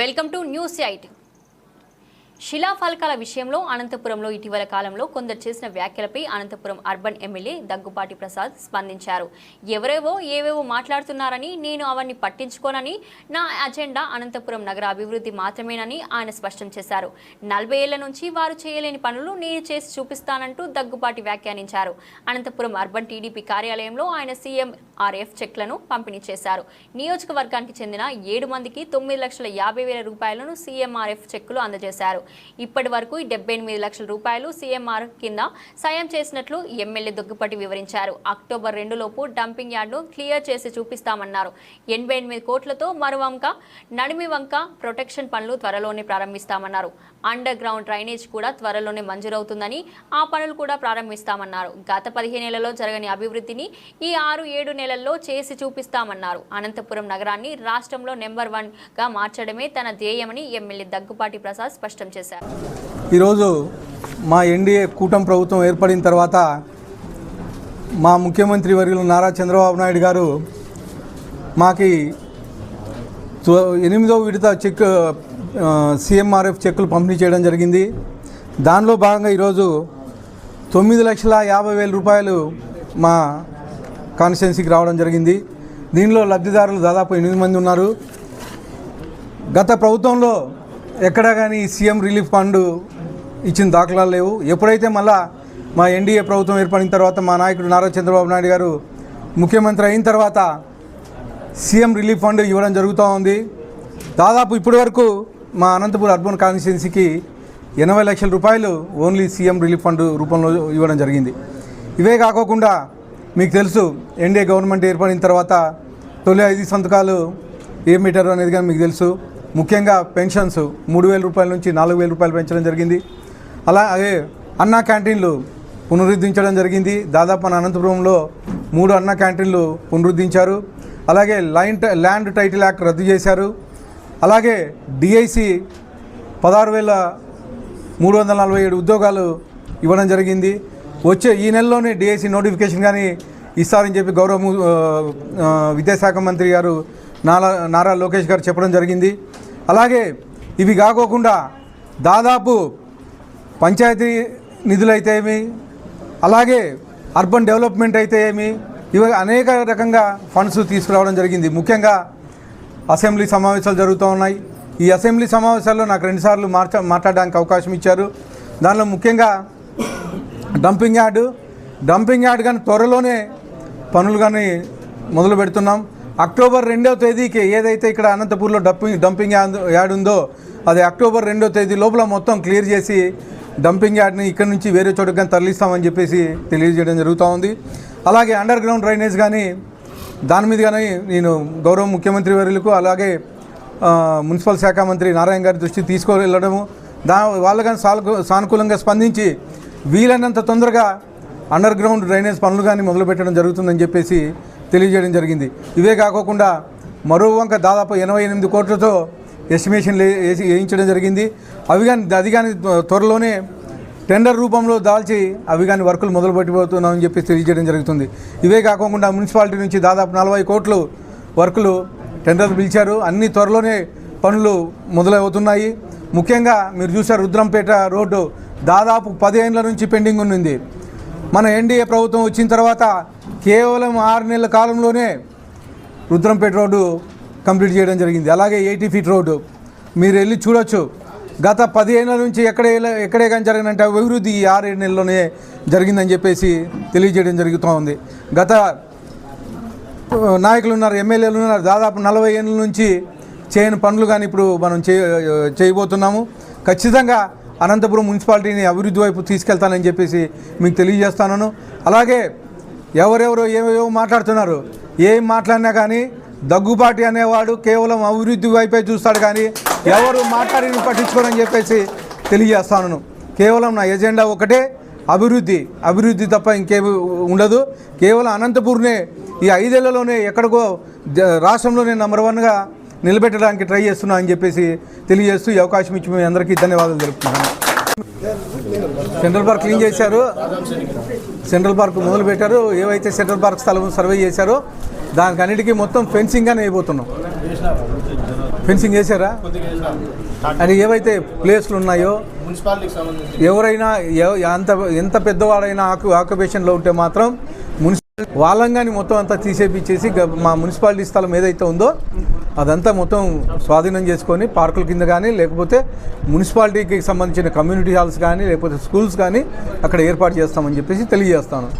Welcome to news eight శిలాఫలకాల విషయంలో అనంతపురంలో ఇటీవల కాలంలో కొందరు చేసిన వ్యాఖ్యలపై అనంతపురం అర్బన్ ఎమ్మెల్యే దగ్గుపాటి ప్రసాద్ స్పందించారు. ఎవరేవో ఏవేవో మాట్లాడుతున్నారని నేను అవన్నీ పట్టించుకోనని నా అజెండా అనంతపురం నగర అభివృద్ధి మాత్రమేనని ఆయన స్పష్టం చేశారు. నలభై ఏళ్ళ నుంచి వారు చేయలేని పనులు నేను చేసి చూపిస్తానంటూ దగ్గుపాటి వ్యాఖ్యానించారు. అనంతపురం అర్బన్ టీడీపీ కార్యాలయంలో ఆయన సీఎంఆర్ఎఫ్ చెక్లను పంపిణీ చేశారు. నియోజకవర్గానికి చెందిన ఏడు మందికి తొమ్మిది లక్షల యాభై వేల రూపాయలను సీఎంఆర్ఎఫ్ చెక్కులు అందజేశారు. ఇప్పటి వరకు డెబ్బై ఎనిమిది లక్షల రూపాయలు సీఎంఆర్ కింద సాయం చేసినట్లు ఎమ్మెల్యే దగ్గుపాటి వివరించారు. అక్టోబర్ రెండు లోపు డంపింగ్ యార్డ్ను క్లియర్ చేసి చూపిస్తామన్నారు. ఎనభై ఎనిమిది కోట్లతో మరువంక నడిమి వంక ప్రొటెక్షన్ పనులు త్వరలోనే ప్రారంభిస్తామన్నారు. అండర్ గ్రౌండ్ డ్రైనేజ్ కూడా త్వరలోనే మంజూరవుతుందని ఆ పనులు కూడా ప్రారంభిస్తామన్నారు. గత పదిహేనేళ్ళలో జరగని అభివృద్ధిని ఈ ఆరు ఏడు నెలల్లో చేసి చూపిస్తామన్నారు. అనంతపురం నగరాన్ని రాష్ట్రంలో నెంబర్ వన్గా మార్చడమే తన ధ్యేయమని ఎమ్మెల్యే దగ్గుపాటి ప్రసాద్ స్పష్టం చేశారు. ఈరోజు మా ఎన్డీఏ కూటమి ప్రభుత్వం ఏర్పడిన తర్వాత మా ముఖ్యమంత్రి వర్యులు నారా చంద్రబాబు నాయుడు గారు మాకి త్వ- ఎనిమిదో విడత చెక్ సిఎంఆర్ఎఫ్ సీఎంఆర్ఎఫ్ చెక్కులు పంపిణీ చేయడం జరిగింది. దానిలో భాగంగా ఈరోజు తొమ్మిది లక్షల యాభై వేల రూపాయలు మా కాన్స్టిట్యున్సీకి రావడం జరిగింది. దీనిలో లబ్ధిదారులు దాదాపు ఎనిమిది మంది ఉన్నారు. గత ప్రభుత్వంలో ఎక్కడా కానీ సీఎం రిలీఫ్ ఫండ్ ఇచ్చిన దాఖలాలు లేవు. ఎప్పుడైతే మళ్ళా మా ఎన్డీఏ ప్రభుత్వం ఏర్పడిన తర్వాత మా నాయకుడు నారా చంద్రబాబు నాయుడు గారు ముఖ్యమంత్రి అయిన తర్వాత సీఎం రిలీఫ్ ఫండ్ ఇవ్వడం జరుగుతూ ఉంది. దాదాపు ఇప్పటి వరకు మా అనంతపురం అర్బన్ కాన్స్టిట్యున్సీకి ఎనభై లక్షల రూపాయలు ఓన్లీ సీఎం రిలీఫ్ ఫండ్ రూపంలో ఇవ్వడం జరిగింది. ఇవే కాకోకుండా మీకు తెలుసు ఎన్డీఏ గవర్నమెంట్ ఏర్పడిన తర్వాత తొలి ఐదు సంతకాలు ఏం మీటర్ అనేది కానీ మీకు తెలుసు. ముఖ్యంగా పెన్షన్స్ మూడు వేల రూపాయల నుంచి నాలుగు వేల రూపాయలు పెంచడం జరిగింది. అలాగే అన్నా క్యాంటీన్లు పునరుద్ధరించడం జరిగింది. దాదాపు మన అనంతపురంలో మూడు అన్న క్యాంటీన్లు పునరుద్ధరించారు. అలాగే లైన్ ల్యాండ్ టైటిల్ యాక్ట్ రద్దు చేశారు. అలాగే డిఐసి పదహారు వేల మూడు వందల నలభై ఏడు ఉద్యోగాలు ఇవ్వడం జరిగింది. వచ్చే ఈ నెలలోనే డిఐసి నోటిఫికేషన్ కానీ ఇస్తారని చెప్పి గౌరవ విద్యాశాఖ మంత్రి గారు నారా నారా లోకేష్ గారు చెప్పడం జరిగింది. అలాగే ఇవి కాకోకుండా దాదాపు పంచాయతీ నిధులు అయితే ఏమి అలాగే అర్బన్ డెవలప్మెంట్ అయితే ఏమి ఇవి అనేక రకంగా ఫండ్స్ తీసుకురావడం జరిగింది. ముఖ్యంగా అసెంబ్లీ సమావేశాలు జరుగుతూ ఉన్నాయి. ఈ అసెంబ్లీ సమావేశాల్లో నాకు రెండుసార్లు మార్చ మాట్లాడడానికి అవకాశం ఇచ్చారు. దానిలో ముఖ్యంగా డంపింగ్ యార్డు. డంపింగ్ యార్డ్ కానీ త్వరలోనే పనులు కానీ మొదలు పెడుతున్నాం అక్టోబర్ రెండవ తేదీకి ఏదైతే ఇక్కడ అనంతపూర్లో డంపింగ్ డంపింగ్ యార్డ్ ఉందో అది అక్టోబర్ రెండవ తేదీ లోపల మొత్తం క్లియర్ చేసి డంపింగ్ యార్డ్ని ఇక్కడ నుంచి వేరే చోటుకు కానీ తరలిస్తామని చెప్పేసి తెలియజేయడం జరుగుతూ ఉంది. అలాగే అండర్ గ్రౌండ్ డ్రైనేజ్ కానీ దాని మీద కానీ నేను గౌరవ ముఖ్యమంత్రి వర్యులకు అలాగే మున్సిపల్ శాఖ మంత్రి నారాయణ గారి దృష్టి తీసుకువెళ్ళడము దా వాళ్ళు కానీ సానుకూ సానుకూలంగా స్పందించి వీలైనంత తొందరగా అండర్ గ్రౌండ్ డ్రైనేజ్ పనులు కానీ మొదలుపెట్టడం జరుగుతుందని చెప్పేసి తెలియజేయడం జరిగింది. ఇవే కాకోకుండా మరో వంక దాదాపు ఎనభై ఎనిమిది కోట్లతో ఎస్టిమేషన్ వేసి వేయించడం జరిగింది. అవి కానీ అది కానీ త్వరలోనే టెండర్ రూపంలో దాల్చి అవి కానీ వర్కులు మొదలు పెట్టిపోతున్నామని చెప్పి తెలియజేయడం జరుగుతుంది. ఇవే కాకుండా మున్సిపాలిటీ నుంచి దాదాపు నలభై కోట్లు వర్కులు టెండర్ పిలిచారు. అన్ని త్వరలోనే పనులు మొదలవుతున్నాయి. ముఖ్యంగా మీరు చూసారు రుద్రంపేట రోడ్డు దాదాపు పదిహేనుల నుంచి పెండింగ్ ఉన్నింది. మన ఎన్డీఏ ప్రభుత్వం వచ్చిన తర్వాత కేవలం ఆరు నెలల కాలంలోనే రుద్రంపేట రోడ్డు కంప్లీట్ చేయడం జరిగింది. అలాగే ఎయిటీ ఫీట్ రోడ్డు. మీరు వెళ్ళి చూడొచ్చు. గత పదిహేనుల నుంచి ఎక్కడే ఎక్కడే కానీ జరిగినంటే అభివృద్ధి ఈ ఆరేడు నెలలోనే జరిగిందని చెప్పేసి తెలియజేయడం జరుగుతూ ఉంది. గత నాయకులు ఉన్నారు ఎమ్మెల్యేలు ఉన్నారు. దాదాపు నలభై ఏళ్ళ నుంచి చేయని పనులు కానీ ఇప్పుడు మనం చేయబోతున్నాము. ఖచ్చితంగా అనంతపురం మున్సిపాలిటీని అభివృద్ధి వైపు తీసుకెళ్తానని చెప్పేసి మీకు తెలియజేస్తాను అలాగే ఎవరెవరో ఏవేవో మాట్లాడుతున్నారు ఏం మాట్లాడినా కానీ దగ్గుబాటి అనేవాడు కేవలం అభివృద్ధి వైపే చూస్తాడు కానీ ఎవరు మాట్లాడిని పట్టించుకోరని చెప్పేసి తెలియజేస్తాను కేవలం నా ఎజెండా ఒకటే అభివృద్ధి అభివృద్ధి తప్ప ఇంకే ఉండదు. కేవలం అనంతపూర్నే ఈ ఐదేళ్ళలోనే ఎక్కడికో రాష్ట్రంలోనే నెంబర్ వన్గా నిలబెట్టడానికి ట్రై చేస్తున్నా అని చెప్పేసి తెలియజేస్తూ ఈ అవకాశం ఇచ్చి మీ అందరికీ ధన్యవాదాలు తెలుపుతున్నాను. సెంట్రల్ పార్క్ క్లీన్ చేశారు. సెంట్రల్ పార్క్ మొదలు పెట్టారు. ఏవైతే సెంట్రల్ పార్క్ స్థలం సర్వే చేశారో దానికి అన్నిటికీ మొత్తం ఫెన్సింగ్ అని వేయబోతున్నాం ఫెన్సింగ్ చేశారా? అది ఏవైతే ప్లేస్లు ఉన్నాయో ఎవరైనా అంత ఎంత ఎంత పెద్దవాడైనా ఆకు ఆక్యుపేషన్లో ఉంటే మాత్రం మున్సిపల్ వాళ్ళంగాని మొత్తం అంతా తీసేపిచ్చేసి మా మున్సిపాలిటీ స్థలం ఏదైతే ఉందో అదంతా మొత్తం స్వాధీనం చేసుకొని పార్కుల కింద కానీ లేకపోతే మున్సిపాలిటీకి సంబంధించిన కమ్యూనిటీ హాల్స్ కానీ లేకపోతే స్కూల్స్ కానీ అక్కడ ఏర్పాటు చేస్తామని చెప్పేసి తెలియజేస్తాను.